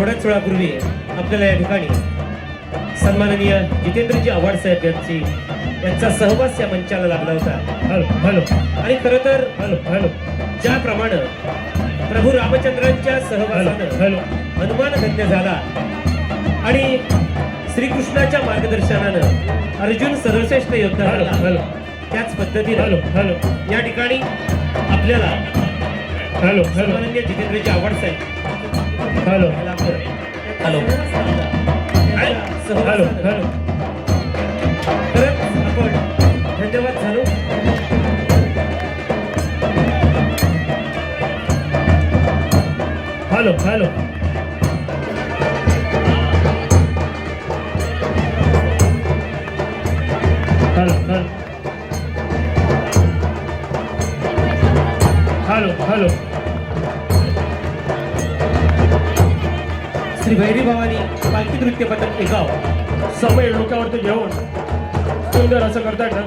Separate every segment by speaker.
Speaker 1: थोड्याच वेळापूर्वी आपल्याला या ठिकाणी सन्माननीय जितेंद्रजी आव्हाड साहेब यांची यांचा सहवास या मंचाला लाभला होता.
Speaker 2: Hello hello.
Speaker 1: आणि खरं तर
Speaker 2: हॅलो हॅलो.
Speaker 1: ज्याप्रमाणे प्रभू रामचंद्रांच्या सहवासानं
Speaker 2: हॅलो.
Speaker 1: हनुमान धन्य झाला आणि श्रीकृष्णाच्या मार्गदर्शनानं अर्जुन सर्वश्रेष्ठ योद्धा
Speaker 2: हॅलो
Speaker 1: झाला.
Speaker 2: हॅलो.
Speaker 1: त्याच पद्धतीने
Speaker 2: हॅलो हॅलो.
Speaker 1: या ठिकाणी आपल्याला
Speaker 2: हॅलो हॅलो.
Speaker 1: सन्माननीय जितेंद्रजी आव्हाड साहेब
Speaker 2: हॅलो
Speaker 1: याला आपलं-
Speaker 3: हॅलो.
Speaker 2: हॅलो हॅलो
Speaker 1: खरंच आपण धन्यवाद झालो
Speaker 2: hello hello hello hello hello hello
Speaker 1: Shri Bhairi Bhavani पालखी नृत्य पथक एगाव
Speaker 2: समय डोक्यावरती घेऊन सुंदर असं करतायत ना.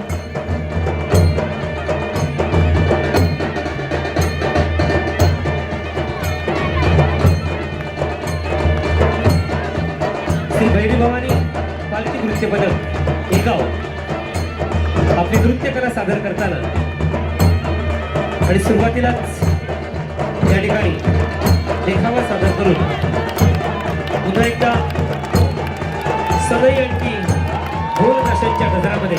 Speaker 1: श्री भैरी भवानी पालखी नृत्य पथक एगाव आपली नृत्य कला सादर करताना आणि सुरुवातीलाच या ठिकाणी देखावा सादर करून पुन्हा एकदा सनई आणखी ढोल ताशांच्या गजरामध्ये.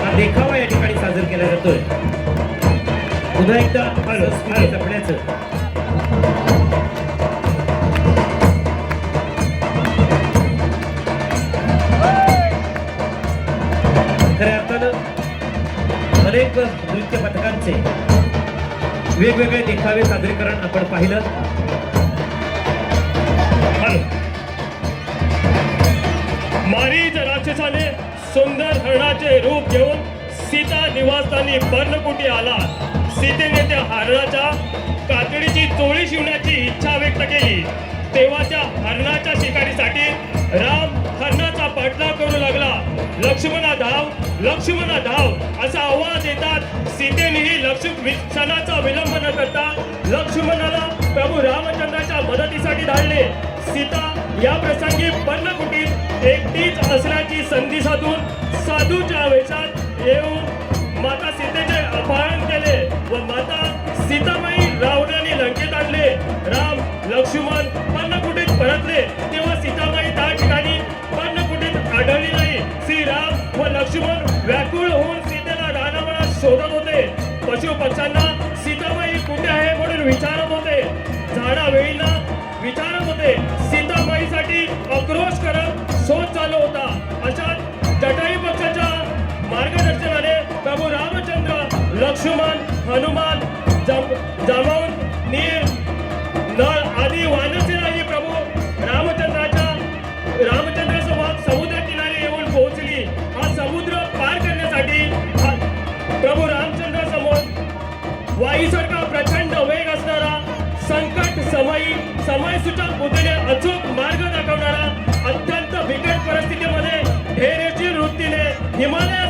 Speaker 1: हा देखावा या ठिकाणी सादर केला जातोय. पुन्हा एकदा संस्कृती जपण्याचं. खऱ्या अर्थानं अनेक नृत्य पथकांचे वेगवेगळे देखावे सादरीकरण आपण पाहिलं.
Speaker 2: मारीच राक्षसाने सुंदर हरणाचे रूप घेऊन सीता निवासस्थानी पर्णकुटी आला. सीतेने त्या हरणाच्या कातडीची चोळी शिवण्याची इच्छा व्यक्त केली. तेव्हा त्या हरणाच्या शिकारीसाठी राम हरणाचा पाठलाग करू लागला. लक्ष्मणा धाव लक्ष्मणा धाव असा आवाज येतात. सीतेनेही लक्ष क्षणाचा विलंब न करता लक्ष्मणाला प्रभू रामचंद्राच्या मदतीसाठी धाडले. सीता या प्रसंगी पर्णकुटीत एकटीच असल्याची संधी साधून साधूच्या वेशात येऊन माता सीतेचे अपहरण केले व माता सीतामाई रावणाने लंकेत आणले. राम लक्ष्मण पर्णकुटीत परतले. तेव्हा सीतामाई त्या ठिकाणी पर्णकुटीत आढळली नाही. श्री राम व लक्ष्मण व्याकुळ होऊन सीतेला रानावनात शोधत होते. पशु पक्ष्यांना सीतामाई कुठे आहे? म्हणून विचारत अंशुमान हनुमान जम जमावून नीर नळ आदी वानरसेनाही प्रभू रामचंद्राच्या रामचंद्रासोबत समुद्र किनारी येऊन पोहोचली. हा समुद्र पार करण्यासाठी प्रभू रामचंद्र समोर वाईसारखा प्रचंड वेग असणारा संकट समयी समय सूचक बुद्धीने अचूक मार्ग दाखवणारा अत्यंत बिकट परिस्थितीमध्ये धैर्यशील वृत्तीने हिमालया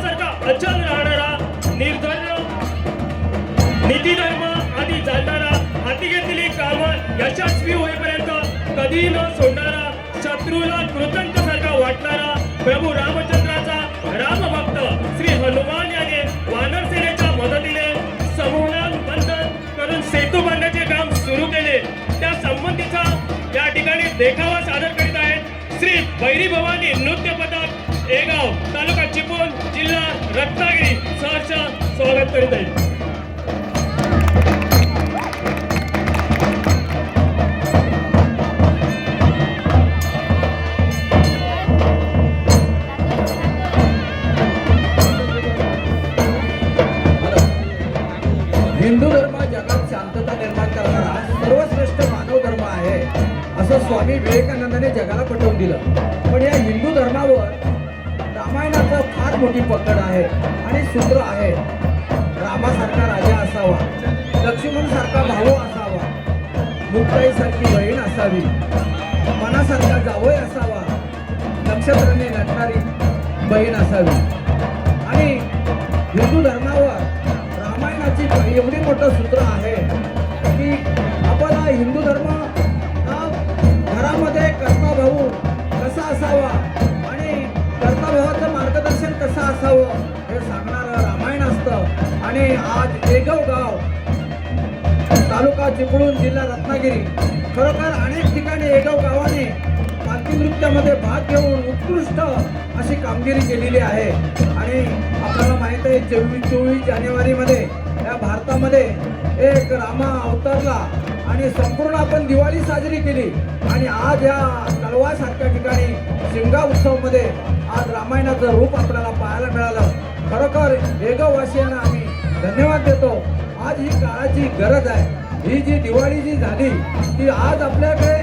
Speaker 2: यशस्वी होईपर्यंत कधी न सोडणारा शत्रूला कृतंक सारखा वाटणारा प्रभू रामचंद्राचा रामभक्त श्री हनुमान याने वानर सेनेच्या मदतीने समूहान बंधन करून सेतू बांधण्याचे काम सुरू केले. त्या संबंधीचा या ठिकाणी देखावा सादर करीत आहेत श्री भैरी भवानी नृत्य पथक एगाव तालुका चिपळूण जिल्हा रत्नागिरी. सहर्ष स्वागत करीत आहेत.
Speaker 4: आहेत आणि सूत्र आहेत. रामासारखा राजा असावा. लक्ष्मणसारखा भाऊ असावा. मुक्ताईसारखी बहीण असावी. मनासारखा जावय असावा. नक्षत्राने नटणारी बहीण असावी. आणि हिंदू धर्मावर रामायणाची एवढी मोठं सूत्र आहे की आपण हा हिंदू धर्म हा घरामध्ये कर्मभाऊ भाऊ कसा असावा? हे सांगणारं रामायण असतं. आणि आज एगव गाव तालुका चिपळूण जिल्हा रत्नागिरी खरोखर अनेक ठिकाणी एगव गावाने पालखी नृत्यामध्ये भाग घेऊन उत्कृष्ट अशी कामगिरी केलेली आहे. आणि आपल्याला माहीत आहे चोवीस चोवीस जानेवारीमध्ये या भारतामध्ये एक रामा अवतरला आणि संपूर्ण आपण दिवाळी साजरी केली. आणि आज या कळवासारख्या ठिकाणी शिमगा उत्सवमध्ये आज रामायणाचं रूप आपल्याला पाहायला मिळालं. खरोखर एगवासियांना आम्ही धन्यवाद देतो. आज ही काळाची गरज आहे. ही जी दिवाळी जी झाली ती आज आपल्याकडे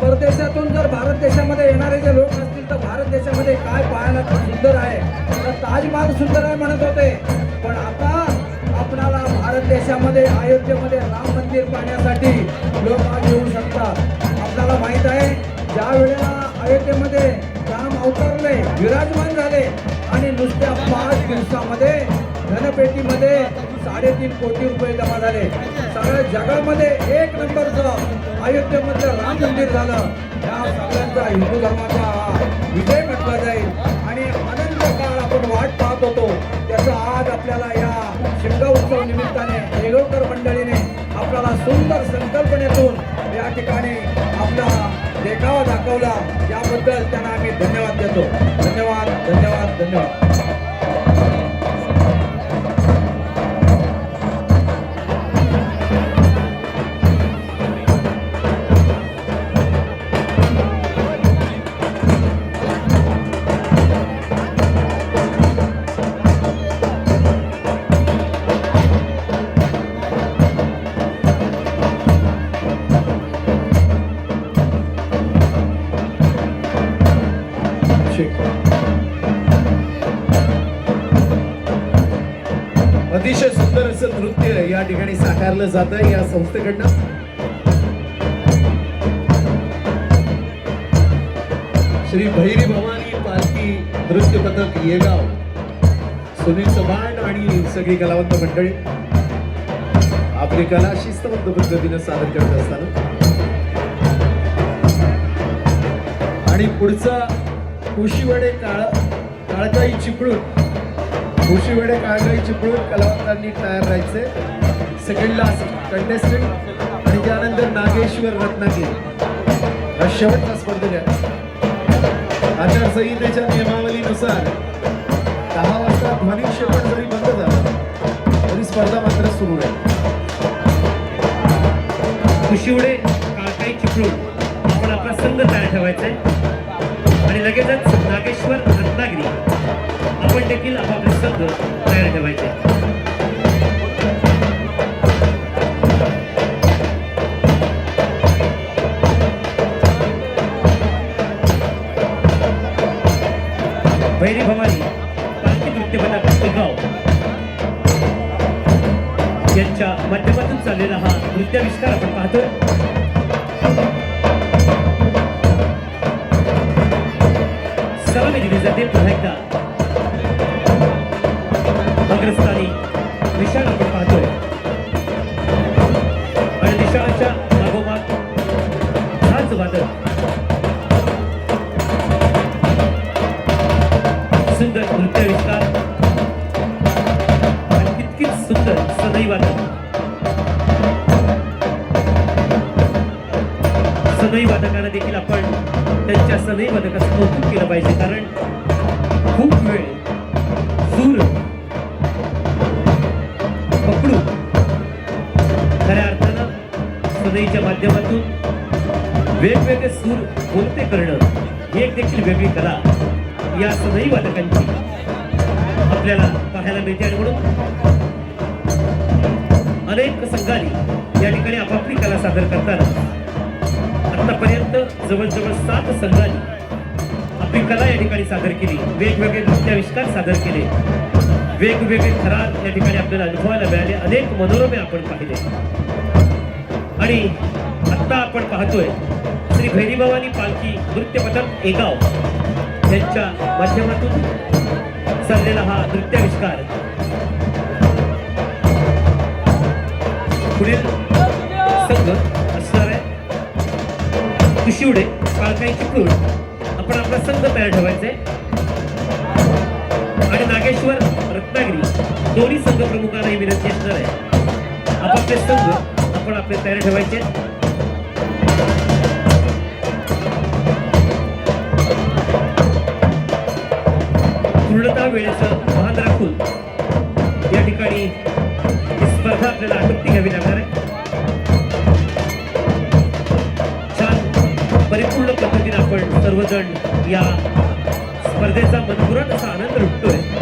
Speaker 4: परदेशातून जर भारत देशामध्ये येणारे जे लोक असतील तर भारत देशामध्ये काय पाहायला सुंदर आहे? तर ताजमहाल सुंदर आहे म्हणत होते. पण आता आपणाला भारत देशामध्ये अयोध्येमध्ये राम मंदिर पाहण्यासाठी लोक आज येऊ शकतात. आपल्याला माहीत आहे ज्या वेळेला अयोध्येमध्ये राम अवतरले विराजमान झाले आणि नुसत्या पाच दिवसामध्ये धनपेटीमध्ये साडेतीन कोटी रुपये जमा झाले. सगळ्या जगामध्ये एक नंबरचं अयोध्येमधलं राम मंदिर झालं. या सगळ्यांचा हिंदू धर्माचा हा विजय म्हटला जाईल. आणि अनंत काळ आपण वाट पाहत होतो. त्याचा आज आपल्याला या शिमगाव उत्सव मंडळीने आपल्याला सुंदर संकल्पनेतून या ठिकाणी आपला देखावा दाखवला. याबद्दल त्यांना आम्ही धन्यवाद देतो. धन्यवाद धन्यवाद धन्यवाद.
Speaker 3: अतिशय सुंदर असं नृत्य या ठिकाणी साकारलं जातं या संस्थेकडनं. श्री भैरी भवानी पालखी नृत्य पथक येगाव सुनील चव्हाण आणि सगळी कलावंत मंडळी. आपली कला शिस्तबद्ध पद्धतीनं सादर करत असताना. आणि पुढचा कुशीवडे काळ काळकाई चिपळूण कुशीवडे काळकाई चिपळूण कलावंतांनी तयार राहायचे. सेकंड लास्ट कंटेस्टंट आणि त्यानंतर नागेश्वर रत्नागिरी. हा शेवटचा स्पर्धक आहे. आचारसंहितेच्या नियमावलीनुसार दहा वाजता ध्वनी श्रवण जरी बंद झालं तरी स्पर्धा मात्र सुरू आहे
Speaker 1: कुशिवडे काळकाई चिपळूण आपण आपला संघ तयार ठेवायचा आहे. आणि लगेचच नागेश्वर रत्नागिरी. आपण देखील आपापले शब्द तयार ठेवायचे. भैरी भवानी पालखी नृत्य गाव. यांच्या माध्यमातून चाललेला हा नृत्याविष्कार आपण पाहतोय. सलामी दिली जाते पुन्हा एकदा. अग्रस्थानी विशाल आपण पाहतोय. आणि विशाळाच्या मागोमाग हाच वादक सुंदर नृत्याविष्कार आणि तितकीच सुंदर सनई वादक सनई वादकांना देखील आपण त्यांच्या सनई वादकाचं कौतुक केलं पाहिजे कारण खूप वेळ सूर सनईच्या माध्यमातून वेगवेगळे सूर कोणते करणं ही एक देखील वेगळी कला या सनई वादकांची आपल्याला पाहायला मिळते. आणि म्हणून अनेक संघांनी या ठिकाणी आपापली कला सादर करताना आतापर्यंत जवळजवळ सात संघांनी आपली कला या ठिकाणी सादर केली. वेगवेगळे नृत्याविष्कार सादर केले. वेगवेगळे थरार या ठिकाणी आपल्याला अनुभवायला मिळाले. अनेक मनोरमे आपण पाहिले. आणि आत्ता आपण पाहतोय श्री भैरीभवानी पालखी नृत्यपथक एगाव यांच्या माध्यमातून चाललेला हा नृत्याविष्कार. पुढील संघ असणार आहे. कुशिवडे काळकाई चिपळूण आपण आपला संघ तयार ठेवायचा आहे. आणि नागेश्वर रत्नागिरी दोन्ही संघ प्रमुखांना ही विनंती असणार आहे. आपापले संघ आपण आपले तयार ठेवायचे. पूर्णता वेळेचं भान राखून या ठिकाणी ही स्पर्धा आपल्याला आटोपती घ्यावी लागणार आहे. छान परिपूर्ण पद्धतीने आपण सर्वजण या स्पर्धेचा मनपुरात असा आनंद लुटतोय.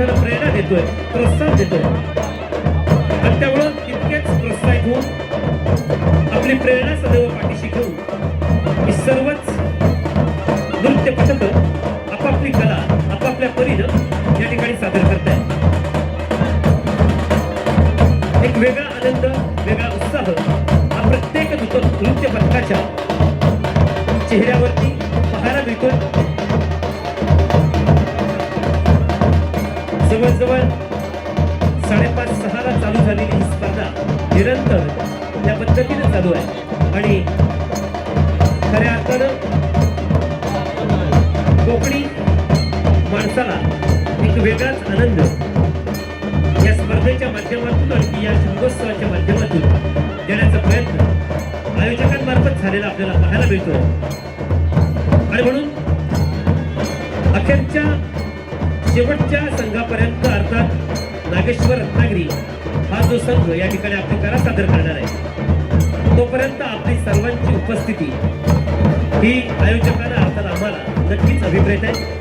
Speaker 1: आपण प्रेरणा देतोय प्रोत्साहन देतोय. आणि त्यामुळं तितकेच प्रोत्साहित होऊन आपली प्रेरणा सदैव पाठीशी घेऊन ही सर्वच नृत्य पथक आपापली कला आपापल्या परीनं या ठिकाणी सादर करतायत. एक वेगळा आनंद वेगळा उत्साह हा प्रत्येक नृत्य पथकाच्या चेहऱ्यावरती पहारा मिळतोय. जवळजवळ साडेपाच सहाला चालू झालेली ही स्पर्धा निरंतर त्या पद्धतीने चालू आहे. आणि खऱ्या अर्थानं कोकणी माणसाला एक वेगळाच आनंद या स्पर्धेच्या माध्यमातून आणि या शिमगोत्सवाच्या माध्यमातून देण्याचा प्रयत्न आयोजकांमार्फत झालेला आपल्याला पाहायला मिळतो आणि म्हणून अखेरच्या शेवटच्या संघापर्यंत अर्थात नागेश्वर रत्नागिरी हा जो संघ या ठिकाणी आपली कला सादर करणार आहे तोपर्यंत आपली सर्वांची उपस्थिती ही आयोजकांना अर्थात आम्हाला नक्कीच अभिप्रेत आहे.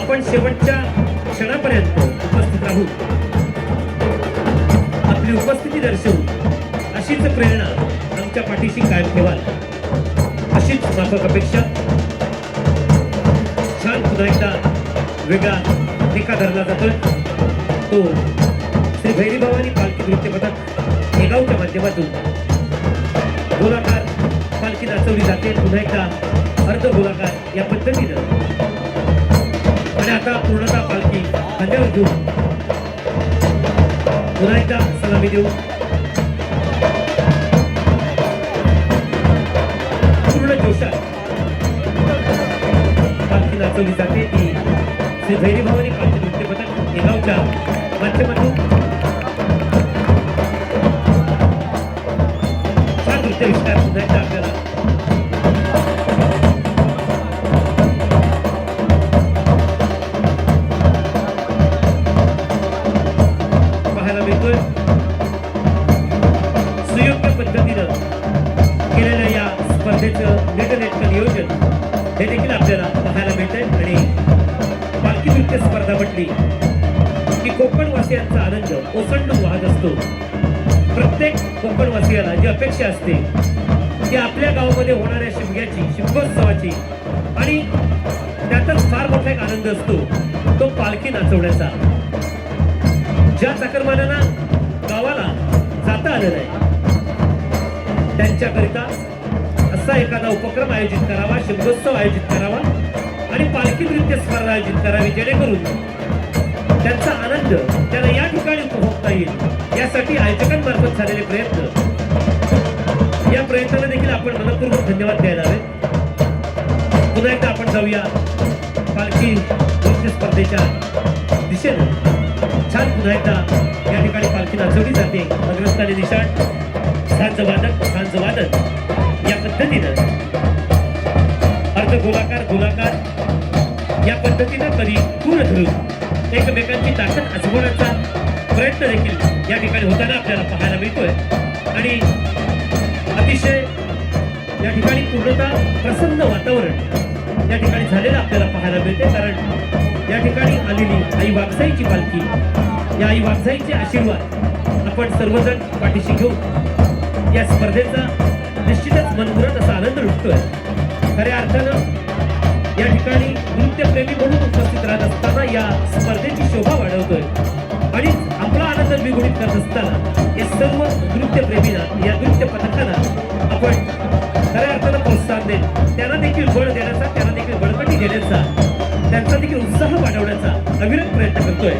Speaker 1: आपण शेवटच्या क्षणापर्यंत उपस्थित राहू. आपली उपस्थिती दर्शवून अशीच प्रेरणा आमच्या पाठीशी कायम ठेवाल. अशीच माफक अपेक्षा. छान पुन्हा एकदा वेगळा ठेका धरला जातोय तो हो. श्री भैरीभवानी पालखी नृत्य पथक हेगावच्या माध्यमातून. गोलाकार पालखी नाचवली जाते. पुन्हा एकदा अर्ध गोलाकार या पद्धतीनं. आणि आता पूर्णतः पालखी खांद्यावर घेऊन पुन्हा एकदा सलामी देऊ पूर्ण जोशात पालखी नाचवली जाते. ती श्री भैरीभवानी पालखी नृत्य पथक हेगावच्या माध्यमातून छान नृत्य विषयात सुद्धा आपल्याला कोकणवासियांचा आनंद ओसंडून वाहत असतो. प्रत्येक कोकणवासियाला जी अपेक्षा असते ती आपल्या गावामध्ये होणाऱ्या शिमग्याची शिमगोत्सवाची आणि त्यातच फार मोठा एक आनंद असतो तो पालखी नाचवण्याचा. ज्या चाकरमानांना गावाला जाता आलं नाही त्यांच्याकरिता असा एखादा उपक्रम आयोजित करावा शिमगोत्सव आयोजित करावा आणि पालखी नृत्य स्पर्धा आयोजित करावी जेणेकरून त्यांचा आनंद त्यांना या ठिकाणी उपभोगता येईल. यासाठी आयोजकांमार्फत झालेले प्रयत्न. या प्रयत्नाला देखील आपण मनपूर्वक धन्यवाद द्यायला हवे. पुन्हा एकदा आपण जाऊया. पालखी नृत्य स्पर्धेच्या दिशेनं. छान पुन्हा एकदा या ठिकाणी पालखी नाचवली जाते. अग्रस्थानी निशाण सांज वादक सांज वादक या पद्धतीनं. अर्ध गोलाकार. गोलाकार या पद्धतीनं कधी दूर धरून. एकमेकांची ताकद आजवण्याचा प्रयत्न देखील या ठिकाणी होताना आपल्याला पाहायला मिळतोय. आणि अतिशय या ठिकाणी पूर्णतः प्रसन्न वातावरण या ठिकाणी झालेलं आपल्याला पाहायला मिळते कारण या ठिकाणी आलेली आई वागसाईची पालखी या आई वागसाईचे आशीर्वाद आपण सर्वजण पाठीशी घेऊन या स्पर्धेचा निश्चितच मनमुरत असा आनंद लुटतोय. खऱ्या अर्थानं ठिकाणी नृत्यप्रेमी म्हणून उपस्थित राहत असताना या स्पर्धेची शोभा वाढवतोय. आणि आपला आनंद द्विगुणित करत असताना या सर्व नृत्यप्रेमींना या नृत्य पथकांना आपण खऱ्या अर्थानं प्रोत्साहन देत त्यांना देखील बळ देण्याचा त्यांना देखील बळकटी देण्याचा त्यांचा देखील उत्साह वाढवण्याचा अविरत प्रयत्न करतोय.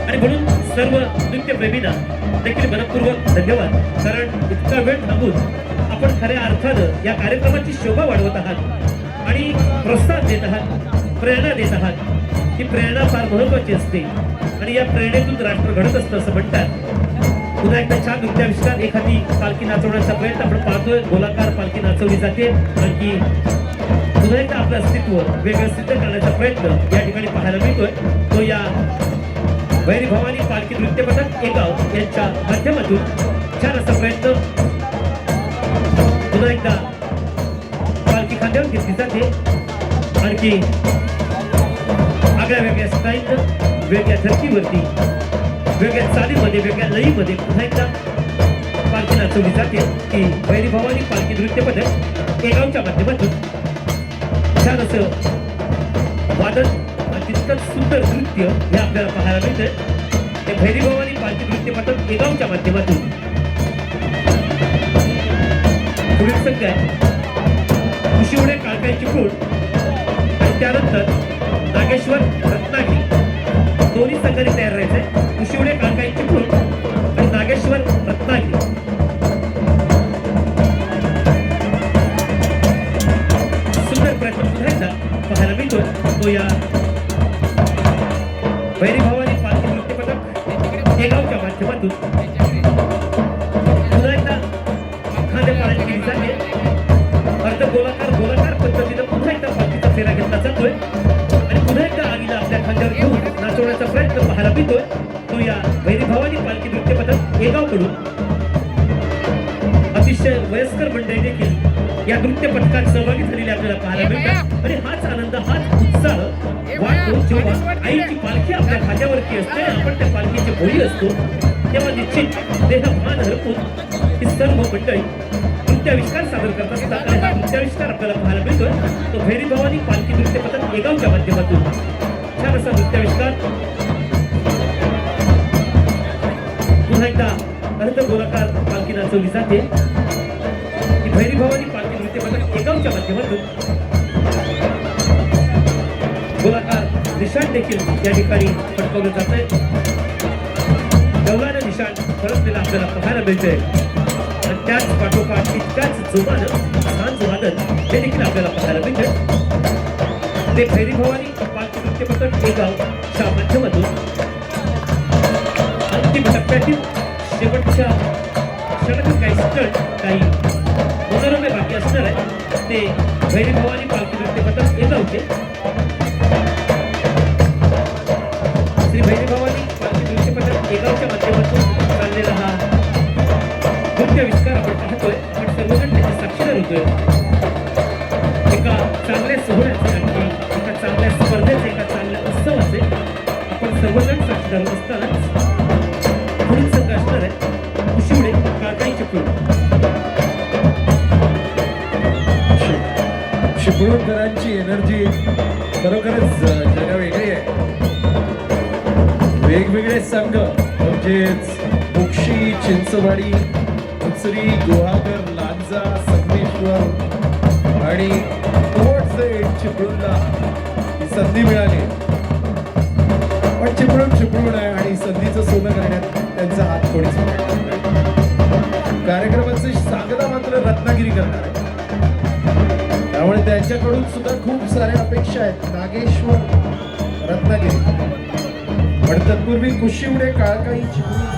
Speaker 1: आणि म्हणून सर्व नृत्यप्रेमींना देखील मनपूर्वक धन्यवाद. कारण इतका वेळ थांबून आपण खऱ्या अर्थानं या कार्यक्रमाची शोभा वाढवत आहात. आणि प्रोत्साहन देत आहात प्रेरणा देत आहात. ही प्रेरणा फार महत्वाची असते. आणि या प्रेरणेतून राष्ट्र घडत असतं असं म्हणतात. पुन्हा एकदा छान नृत्याविष्कार एखादी पालखी नाचवण्याचा प्रयत्न आपण पाहतोय. गोलाकार पालखी नाचवली जाते. आणखी पुन्हा एकदा आपलं अस्तित्व वेगळं सिद्ध करण्याचा प्रयत्न या ठिकाणी पाहायला मिळतोय. तो या वैरी भवानी पालखी नृत्य पथक एगाव यांच्या माध्यमातून छान असा प्रयत्न पुन्हा एकदा पालखी घेतली जाते आणखी आगळ्या वेगळ्या स्टाईलनं वेगळ्या धर्तीवरती वेगळ्या चालीमध्ये वेगळ्या लईमध्ये पुन्हा एकदा पालखी नाचवली जाते की वैरी भवानी पालखी नृत्य पथक एगावच्या माध्यमातून छान असं वादन आणि तितकंच सुंदर नृत्य हे आपल्याला पाहायला मिळतं ते भैरी भवानी पालखी नृत्य पथक एगावच्या माध्यमातून पुढील संघ आहे कुशिवडे काळकाईची फूड आणि त्यानंतर नागेश्वर या भैरी भवानी पालखी नृत्य पथक एगावकडून अतिशय वयस्कर मंडळी देखील या नृत्य पथकात सहभागी झालेले आपल्याला पाहायला मिळतात. आणि हाच आनंद हाच उत्साह वाटतो जेव्हा आईची पालखी आपल्या खांद्यावरती असते आपण त्या पालखीची बोली असतो तेव्हा निश्चित देह मान हरपून ही सर्व मंडळी नृत्याविष्कार सादर करत असतात. आणि हा नृत्याविष्कार आपल्याला पाहायला मिळतोय. तो भैरी भवानी पालखी नृत्य पथक एगावच्या माध्यमातून. छान असा नृत्याविष्कार. पुन्हा एकदा अर्ध गोलाकार पालखी नाचवली जाते. ही भैरी भवानी पालखी नृत्य पथक एगावच्या माध्यमातून. गोलाकार निशाण देखील या ठिकाणी पटकवलं जात आहे. डवलानं निशाण परतलेलं आपल्याला पाहायला मिळतंय. आणि त्याच पाठोपाठ तितक्याच जोमानं छान वादन हे देखील आपल्याला पाहायला मिळतंय. ते भैरी भवानी पालखी नृत्य पथक एगावच्या माध्यमातून अंतिम टप्प्यातील शेवटच्या क्षणातील काही स्थळ काही मनोरमे बाकी असणार आहे ते भैरी भवानी पालखी नृत्य येत होते.
Speaker 3: मुक्षी उचरी गुहागर लांजा संगमेश्वर आणि towards चिपळूणला ही संधी मिळाली. पण चिपळूण चिपळूण आहे आणि संधीचं सोनं करण्यात त्यांचा हात कोणीच कार्यक्रमाची सांगता मात्र रत्नागिरी करणार आहे. त्यामुळे त्यांच्याकडून सुद्धा खूप साऱ्या अपेक्षा आहेत. नागेश्वर रत्नागिरी. पण तत्पूर्वी कुशिवडे काळकाई चिपळूण